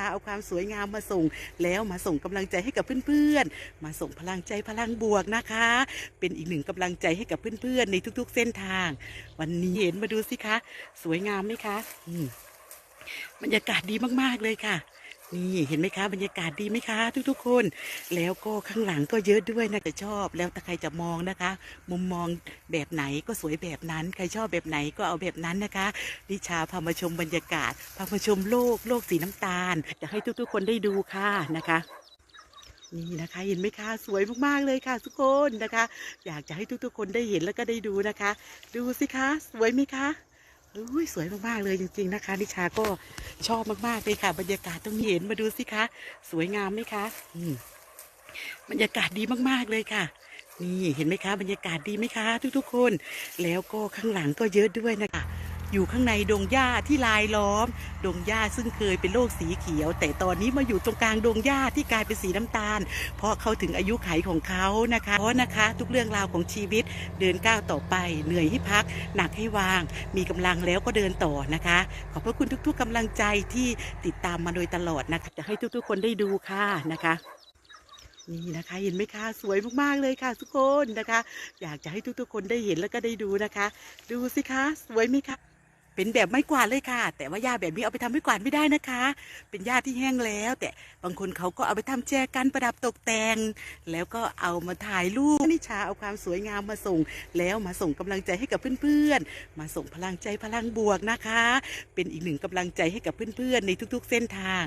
าเอาความสวยงามมาส่ง แล้วมาส่งกำลังใจให้กับเพื่อนๆ มาส่งพลังใจพลังบวกนะคะ เป็นอีกหนึ่งกำลังใจให้กับเพื่อนๆ ในทุกๆ เส้นทาง วันนี้เห็นมาดูสิคะ สวยงามไหมคะอืมบรรยากาศดีมากๆเลยค่ะ นี่เห็นไหมคะบรรยากาศดีไหมคะทุกๆคน แล้วก็ข้างหลังก็เยอะด้วยนะแต่ชอบ แล้วแต่ใครจะมองนะคะ มุมมองแบบไหนก็สวยแบบนั้น ใครชอบแบบไหนก็เอาแบบนั้นนะคะดิชาพามาชมบรรยากาศพามาชมโลกโลกสีน้ำตาลจะให้ทุกๆ คนได้ดูค่ะนะคะนี่นะคะเห็นไหมคะสวยมากๆเลยค่ะ ทุกคนนะคะ อยากจะให้ทุกๆ คนได้เห็นแล้วก็ได้ดูนะคะ ดูสิคะ สวยไหมคะ อุ้ยสวยมากๆเลยจริง ๆนะคะ นิชาก็ชอบมากๆเลยค่ะ บรรยากาศต้องเห็นมาดูสิคะ สวยงามไหมคะอืมบรรยากาศดีมากๆเลยค่ะ นี่เห็นไหมคะ บรรยากาศดีไหมคะ ทุกๆคน แล้วก็ข้างหลังก็เยอะด้วยนะคะ อยู่ข้างในดงหญ้าที่ลายล้อม ดงหญ้าซึ่งเคยเป็นโลกสีเขียว แต่ตอนนี้มาอยู่ตรงกลางดงหญ้าที่กลายเป็นสีน้ำตาล เพราะเขาถึงอายุไขของเขานะคะเพราะนะคะ ทุกเรื่องราวของชีวิตเดินก้าวต่อไป เหนื่อยให้พัก หนักให้วาง มีกำลังแล้วก็เดินต่อนะคะ ขอบพระคุณทุก ๆกำลังใจที่ติดตามมาโดยตลอดนะคะจะให้ทุกๆ คนได้ดูค่ะนะคะนี่นะคะเห็นไหมคะสวยมากๆเลยค่ะ ทุกคนนะคะ อยากจะให้ทุกๆคนได้เห็นแล้วก็ได้ดูนะคะ ดูสิคะ สวยไหมคะ เป็นแบบไม้กวาดเลยค่ะ แต่ว่าหญ้าแบบนี้เอาไปทำไม้กวาดไม่ได้นะคะ เป็นหญ้าที่แห้งแล้ว แต่บางคนเขาก็เอาไปทำแจกันประดับตกแต่ง แล้วก็เอามาถ่ายรูปนิชาเอาความสวยงามมาส่ง แล้วมาส่งกำลังใจให้กับเพื่อนๆ มาส่งพลังใจพลังบวกนะคะ เป็นอีกหนึ่งกำลังใจให้กับเพื่อนๆ ในทุกๆ เส้นทาง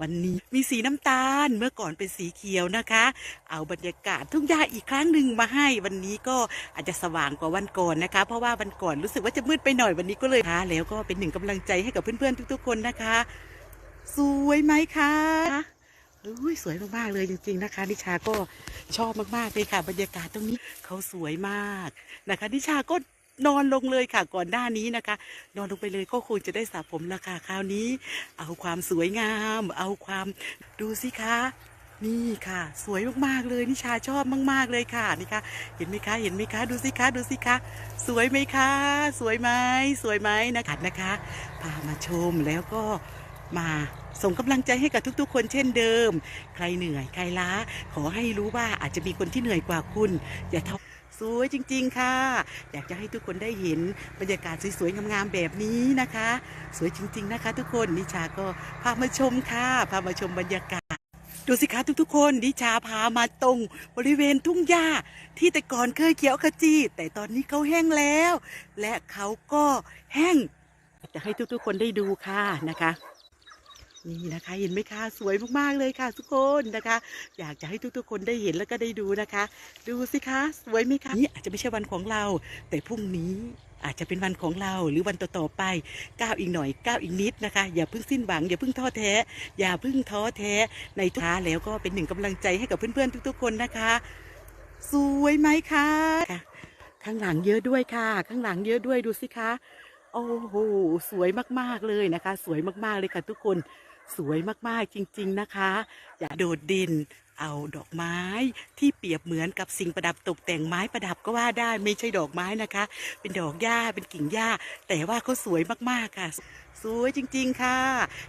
วันนี้มีสีน้ำตาลเมื่อก่อนเป็นสีเขียวนะคะ เอาบรรยากาศทุ่งหญ้าอีกครั้งหนึ่งมาให้วันนี้ก็อาจจะสว่างกว่าวันก่อนนะคะ เพราะว่าวันก่อนรู้สึกว่าจะมืดไปหน่อยวันนี้ก็เลยค่ะแล้วก็เป็นหนึ่งกำลังใจให้กับเพื่อนๆทุก ๆ คนนะคะ สวยไหมคะอุ้ยสวยมากๆเลยจริง ๆนะคะ นิชาก็ชอบมากๆเลยค่ะ บรรยากาศตรงนี้เขาสวยมากนะคะ นิชาก็นอนลงเลยค่ะก่อนหน้านี้นะคะ นอนลงไปเลยก็คงจะได้สระผมแล้วค่ะคราวนี้ เอาความสวยงาม เอาความดูสิคะ นี่ค่ะ สวยมากๆเลยนิชาชอบมาก ๆเลยค่ะนี่ค่ะเห็นไหมคะเห็นไหมคะดูสิคะดูสิคะสวยไหมคะ สวยไหมสวยไหมนะคะนะคะพามาชมแล้วก็มาส่งกำลังใจให้กับทุกๆ คนเช่นเดิม ใครเหนื่อยใครล้า ขอให้รู้ว่าอาจจะมีคนที่เหนื่อยกว่าคุณ อย่าท้อสวยจริง ๆ ค่ะ อยากจะให้ทุกคนได้เห็นบรรยากาศสวยๆงามๆแบบนี้นะคะ สวยจริง ๆ นะคะ ทุกคนนิชาก็พามาชมค่ะ พามาชมบรรยากาศ ดูสิคะทุกๆ คนนิชาพามาตรงบริเวณทุ่งหญ้าที่แต่ก่อนเคยเขียวขจีแต่ตอนนี้เขาแห้งแล้ว และเขาก็แห้ง จะให้ทุกๆ คนได้ดูค่ะนะคะ นี่นะคะเห็นไหมคะสวยมากๆเลยค่ะ ทุกคนนะคะ อยากจะให้ทุกๆ คนได้เห็นแล้วก็ได้ดูนะคะ ดูสิคะ สวยไหมคะนี่อาจจะไม่ใช่วันของเรา แต่พรุ่งนี้ อาจจะเป็นวันของเราหรือวันต่อๆไปก้าวอีกหน่อยก้าวอีกนิดนะคะ อย่าเพิ่งสิ้นหวังอย่าเพิ่งท้อแท้ อย่าเพิ่งท้อแท้ในท้าแล้วก็เป็นหนึ่งกำลังใจให้กับเพื่อนๆทุกๆคนนะคะ สวยไหมคะค่ะข้างหลังเยอะด้วยค่ะ ข้างหลังเยอะด้วยดูสิคะโอ้โหสวยมากๆเลยนะคะ สวยมากๆเลยค่ะทุกคนสวยมากๆจริง ๆนะคะ อย่าโดดเด่น เอาดอกไม้ที่เปรียบเหมือนกับสิ่งประดับตกแต่งไม้ประดับก็ว่าได้ไม่ใช่ดอกไม้นะคะ เป็นดอกหญ้าเป็นกิ่งหญ้า แต่ว่าเขาสวยมากๆค่ะ สวยจริงๆค่ะ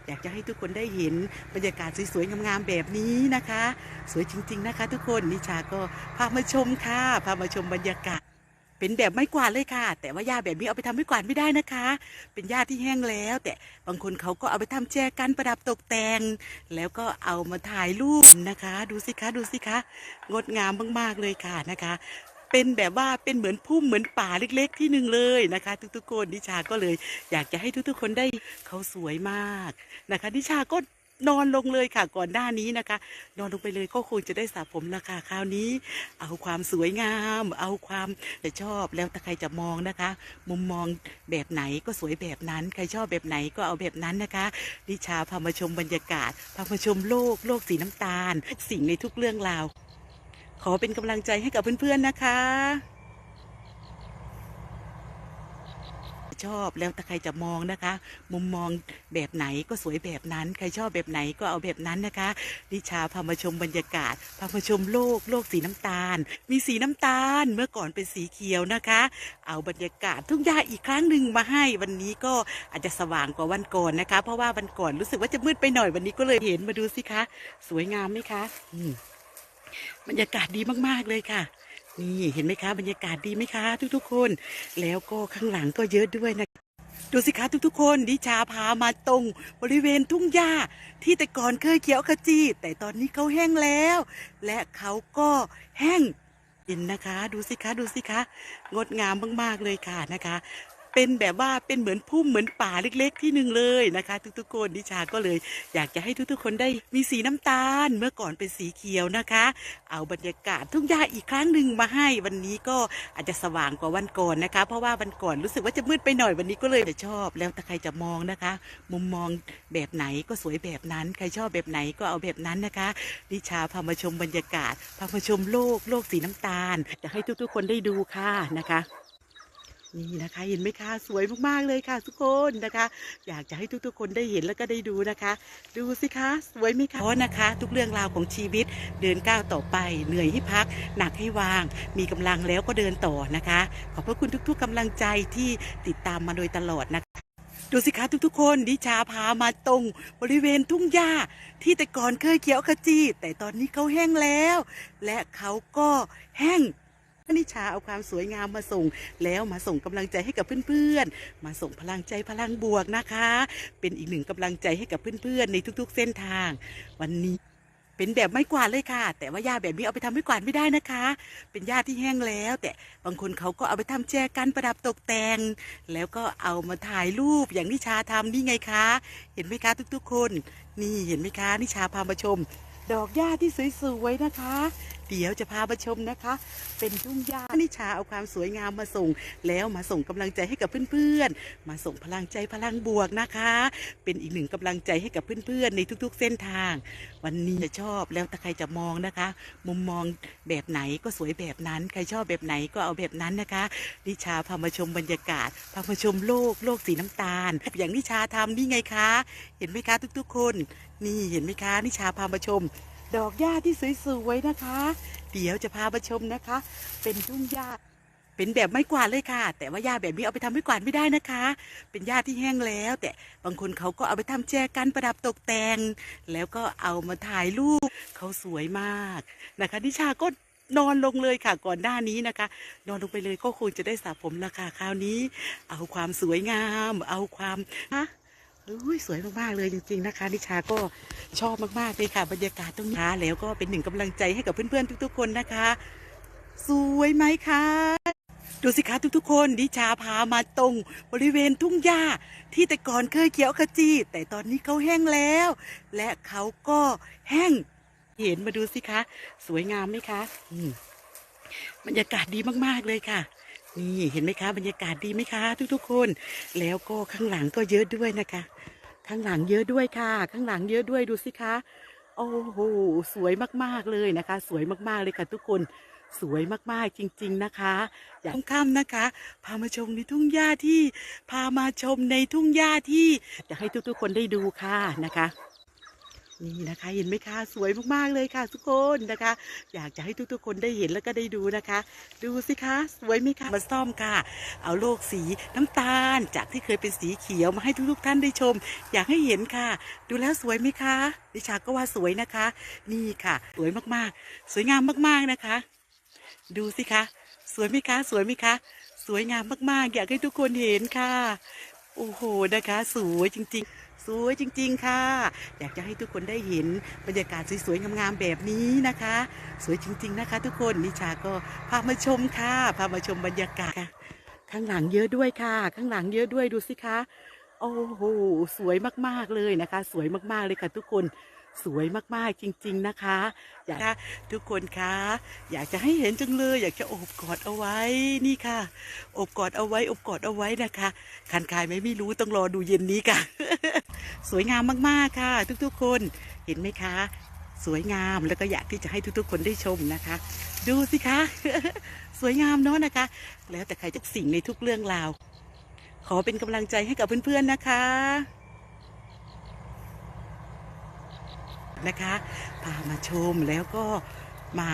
อยากจะให้ทุกคนได้เห็นบรรยากาศสวยๆงามๆแบบนี้นะคะ สวยจริงๆนะคะ ทุกคนนิชาก็พามาชมค่ะพามาชมบรรยากาศ เป็นแบบไม้กวาดเลยค่ะ แต่ว่าหญ้าแบบนี้เอาไปทำไม้กวาดไม่ได้นะคะ เป็นหญ้าที่แห้งแล้ว แต่บางคนเขาก็เอาไปทำแจกันประดับตกแต่ง แล้วก็เอามาถ่ายรูปนะคะ ดูสิคะดูสิคะงดงามมากๆเลยค่ะนะคะ เป็นแบบว่าเป็นเหมือนพุ่มเหมือนป่าเล็ก ๆ ที่หนึ่งเลยนะคะ ทุกๆคนนิชาก็เลย อยากจะให้ทุกๆคนได้เขาสวยมากนะคะ นิชาก็ นอนลงเลยค่ะก่อนหน้านี้นะคะ นอนลงไปเลยก็คงจะได้สระผมแล้วค่ะคราวนี้ เอาความสวยงาม เอาความจะชอบแล้วแต่ใครจะมองนะคะ มุมมองแบบไหนก็สวยแบบนั้น ใครชอบแบบไหนก็เอาแบบนั้นนะคะนิชาพามาชมบรรยากาศพามาชมโลกโลกสีน้ำตาล สิ่งในทุกเรื่องราว ขอเป็นกำลังใจให้กับเพื่อนๆนะคะ ชอบแล้วแต่ใครจะมองนะคะ มุมมองแบบไหนก็สวยแบบนั้น ใครชอบแบบไหนก็เอาแบบนั้นนะคะนิชาพามาชมบรรยากาศพามาชมโลกโลกสีน้ำตาล มีสีน้ำตาลเมื่อก่อนเป็นสีเขียวนะคะ เอาบรรยากาศทุ่งหญ้าอีกครั้งหนึ่งมาให้วันนี้ก็อาจจะสว่างกว่าวันก่อนนะคะ เพราะว่าวันก่อนรู้สึกว่าจะมืดไปหน่อยวันนี้ก็เลยเห็นมาดูสิคะ สวยงามไหมคะอืมบรรยากาศดีมากๆเลยค่ะ นี่เห็นไหมคะบรรยากาศดีไหมคะ ทุกๆคน แล้วก็ข้างหลังก็เยอะด้วยนะดูสิคะทุกๆคนดิชาพามาตรงบริเวณทุ่งหญ้าที่แต่ก่อนเคยเขียวขจีแต่ตอนนี้เขาแห้งแล้ว และเขาก็แห้งเห็นนะคะ ดูสิคะดูสิคะ งดงามมากๆเลยค่ะนะคะ เป็นแบบว่าเป็นเหมือนพุ่มเหมือนป่าเล็ก ๆ ที่หนึ่งเลยนะคะ ทุกๆคนดิชาก็เลย อยากจะให้ทุกๆคนได้มีสีน้ำตาล เมื่อก่อนเป็นสีเขียวนะคะ เอาบรรยากาศทุ่งหญ้าอีกครั้งหนึ่งมาให้วันนี้ก็อาจจะสว่างกว่าวันก่อนนะคะ เพราะว่าวันก่อนรู้สึกว่าจะมืดไปหน่อยวันนี้ก็เลยชอบ แล้วแต่ใครจะมองนะคะ มุมมองแบบไหนก็สวยแบบนั้น ใครชอบแบบไหนก็เอาแบบนั้นนะคะดิชาพามาชมบรรยากาศพามาชมโลกโลกสีน้ำตาลจะให้ทุกๆ คนได้ดูค่ะนะคะ นี่นะคะ เห็นไหมคะสวยมากๆเลยค่ะ ทุกคนนะคะ อยากจะให้ทุกๆ คนได้เห็นแล้วก็ได้ดูนะคะ ดูสิคะสวยไหมคะเพราะนะคะ ทุกเรื่องราวของชีวิตเดินก้าวต่อไป เหนื่อยให้พัก หนักให้วาง มีกำลังแล้วก็เดินต่อนะคะ ขอบพระคุณทุก ๆกำลังใจที่ติดตามมาโดยตลอดนะคะดูสิคะทุกๆ คนดิชาพามาตรงบริเวณทุ่งหญ้าที่แต่ก่อนเคยเขียวขจีแต่ตอนนี้เขาแห้งแล้ว และเขาก็แห้ง นิชาเอาความสวยงามมาส่ง แล้วมาส่งกำลังใจให้กับเพื่อนๆ มาส่งพลังใจพลังบวกนะคะ เป็นอีกหนึ่งกำลังใจให้กับเพื่อนๆ ในทุกๆ เส้นทาง วันนี้เป็นแบบไม้กวาดเลยค่ะ แต่ว่าหญ้าแบบนี้เอาไปทำไม้กวาดไม่ได้นะคะ เป็นหญ้าที่แห้งแล้ว แต่บางคนเขาก็เอาไปทำแจกันประดับตกแต่ง แล้วก็เอามาถ่ายรูปอย่างนิชาทำนี่ไงคะ เห็นไหมคะทุกๆ คน นี่เห็นไหมคะนิชาพามาชม ดอกหญ้าที่สวยๆนะคะเดี๋ยวจะพามาชมนะคะ เป็นทุ่งหญ้านิชาเอาความสวยงามมาส่ง แล้วมาส่งกำลังใจให้กับเพื่อนๆ มาส่งพลังใจพลังบวกนะคะ เป็นอีกหนึ่งกำลังใจให้กับเพื่อนๆ ในทุกๆ เส้นทาง วันนี้จะชอบแล้วแต่ใครจะมองนะคะ มุมมองแบบไหนก็สวยแบบนั้น ใครชอบแบบไหนก็เอาแบบนั้นนะคะ นิชาพามาชมบรรยากาศพามาชมโลกโลกสีน้ำตาล อย่างนิชาทำนี่ไงคะ เห็นไหมคะทุกๆ คน นี่เห็นไหมคะนิชาพามาชม ดอกหญ้าที่สวยๆนะคะ เดี๋ยวจะพามาชมนะคะ เป็นทุ่งหญ้าเป็นแบบไม้กวาดเลยค่ะ แต่ว่าหญ้าแบบนี้เอาไปทำไม้กวาดไม่ได้นะคะ เป็นหญ้าที่แห้งแล้ว แต่บางคนเขาก็เอาไปทำแจกันประดับตกแต่ง แล้วก็เอามาถ่ายรูปเขาสวยมากนะคะนิชาก็นอนลงเลยค่ะก่อนหน้านี้นะคะ นอนลงไปเลยก็คงจะได้สระผมและค่ะคราวนี้ เอาความสวยงาม เอาความฮะ อุ้ยสวยมากๆเลยจริงๆนะคะ นิชาก็ชอบมากๆเลยค่ะบรรยากาศตรงนี้แล้วก็เป็นหนึ่งกำลังใจให้กับเพื่อนๆทุกๆคนนะคะ สวยไหมคะดูสิคะทุกๆคนดิชาพามาตรงบริเวณทุ่งหญ้าที่แต่ก่อนเคยเขียวขจี แต่ตอนนี้เขาแห้งแล้ว และเขาก็แห้งเห็นมาดูสิคะ สวยงามไหมคะมบรรยากาศดีมากๆเลยค่ะ นี่เห็นไหมคะบรรยากาศดีไหมคะ ทุกๆคน แล้วก็ข้างหลังก็เยอะด้วยนะคะ ข้างหลังเยอะด้วยค่ะ ข้างหลังเยอะด้วยดูสิคะโอ้โหสวยมากๆเลยนะคะ สวยมากๆเลยค่ะทุกคนสวยมากๆจริง ๆนะคะอยาค่ำนะคะ พามาชมในทุ่งหญ้าที่ พามาชมในทุ่งหญ้าที่จะให้ทุกๆคนได้ดูค่ะนะคะ นี่นะคะ เห็นไหมคะสวยมากๆเลยค่ะทุกคนนะคะ อยากจะให้ทุกๆคนได้เห็นแล้วก็ได้ดูนะคะ ดูสิคะ สวยไหมคะมาซ่อมค่ะ เอาโลกสีน้ำตาล จากที่เคยเป็นสีเขียวมาให้ทุกๆท่านได้ชม อยากให้เห็นค่ะ ดูแล้วสวยไหมคะ ดิชาก็ว่าสวยนะคะ นี่ค่ะ สวยมากๆ สวยงามมากๆนะคะ ดูสิคะ สวยไหมคะ สวยไหมคะ สวยงามมากๆ อยากให้ทุกคนเห็นค่ะ โอ้โหนะคะ สวยจริง ๆ สวยจริง ๆ ค่ะ อยากจะให้ทุกคนได้เห็นบรรยากาศสวยๆงามๆแบบนี้นะคะ สวยจริง ๆ นะคะ ทุกคนนิชาก็พามาชมค่ะพามาชมบรรยากาศข้างหลังเยอะด้วยค่ะ ข้างหลังเยอะด้วยดูสิคะโอ้โหสวยมากๆเลยนะคะ สวยมากๆเลยค่ะทุกคน สวยมากๆจริง ๆนะคะ อยากทุกคนคะ อยากจะให้เห็นจังเลย อยากจะโอบกอดเอาไว้นี่ค่ะโอบกอดเอาไว้โอบกอดเอาไว้นะคะคันคายไหมไม่รู้ต้องรอดูเย็นนี้ค่ะ สวยงามมากๆค่ะ ทุกๆคนเห็นไหมคะ สวยงามแล้วก็อยากที่จะให้ทุกๆ คนได้ชมนะคะ ดูสิคะ สวยงามเนาะนะคะ แล้วแต่ใครจะสิ่งในทุกเรื่องราวขอเป็นกำลังใจให้กับเพื่อนๆนะคะ นะคะ พามาชมแล้วก็มา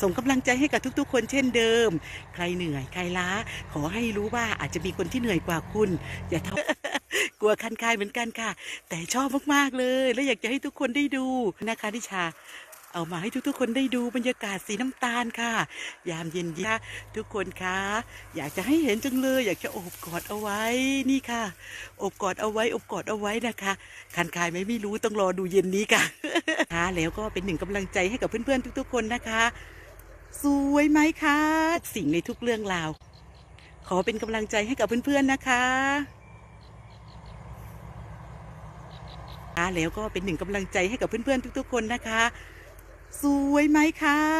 ส่งกำลังใจให้กับทุกๆ คนเช่นเดิม ใครเหนื่อย ใครล้า ขอให้รู้ว่าอาจจะมีคนที่เหนื่อยกว่าคุณ อย่าท้อกลัวคันคายเหมือนกันค่ะ แต่ชอบมากๆเลย และอยากจะให้ทุกคนได้ดูนะคะนิชา เอามาให้ทุกๆ คนได้ดูบรรยากาศสีน้ำตาลค่ะ ยามเย็นๆค่ะทุกคนคะอยากจะให้เห็นจังเลย อยากจะโอบกอดเอาไว้นี่ค่ะโอบกอดเอาไว้โอบกอดเอาไว้นะคะคันคายไหมไม่รู้ต้องรอดูเย็นนี้ค่ะค่ะแล้วก็เป็นหนึ่งกำลังใจให้กับเพื่อนๆ ทุก ๆ คนนะคะ สวยไหมคะสิ่งในทุกเรื่องราว ขอเป็นกำลังใจให้กับเพื่อนๆนะคะค่ะแล้วก็เป็นหนึ่งกำลังใจให้กับเพื่อนๆทุก ๆ คนนะคะ สวยไหมคะ